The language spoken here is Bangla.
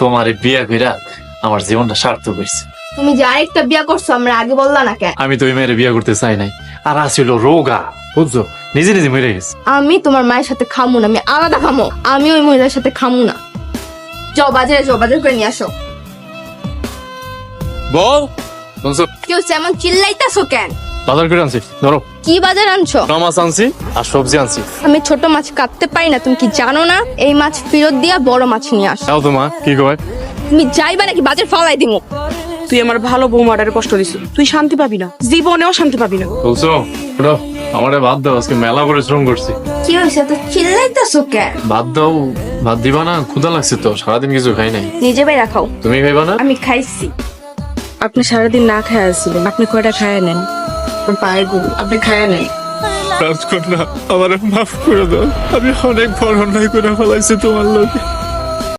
তোমার এই বিয়া কইরা আমার জীবনটা সার্থক হয়েছে তুমি যে আরেকটা বিয়া করছ আমরা আগে বললা না কেন? আমি তো ওই মেয়ের বিয়া করতে চাই নাই। আর আসিল রোগা বুঝছ? নিজে নিজে মরে গেছে। আমি তোমার মায়ের সাথে খামু না আমি আলাদা খামো। আমি ওই মহিলার সাথে খামু না। যাও বাজারে যাও বাজার করে নিয়ে আসো। বল শুনছো? কেউ যেমন চিল্লাইতেছো কেন? বাজার করে আনছি ধরো। কি বাজার আনছো? মাছ আনছি আর সবজি আনছি। আমি ছোট মাছ কাটতে পারি না তুমি কি জানো না? এই মাছ ফেরত দিয়া বড় মাছ নিয়ে আসো। তাও তো মা কি কয় তুমি যাইবা নাকি বাজার ফলাই দিমু? তুই আমার ভালো বৌমাটারে কষ্ট দিছিস তুই শান্তি পাবি না জীবনেও শান্তি পাবি না। বলছো আমারে ভাত দাও আজকে মেলা পরিশ্রম করছি। কি হয়েছে তো চিল্লাইতেছো কেন? ভাত দাও ভাত দিবা না ক্ষুধা লাগছে তো সারাদিন কিছু খাই নাই। নিজে বাইরা খাও তুমি খাইবা না? আমি খাইছি। আপনি সারাদিন না খায় আসছিলেন আপনি কয়টা খায় নেন? পায়ে গু আপনি খায় নেন। রাজকন্যা আমার মাফ করে দাও। আমি অনেক বড় অন্যায় করে ফেলাইছি তোমার লোকে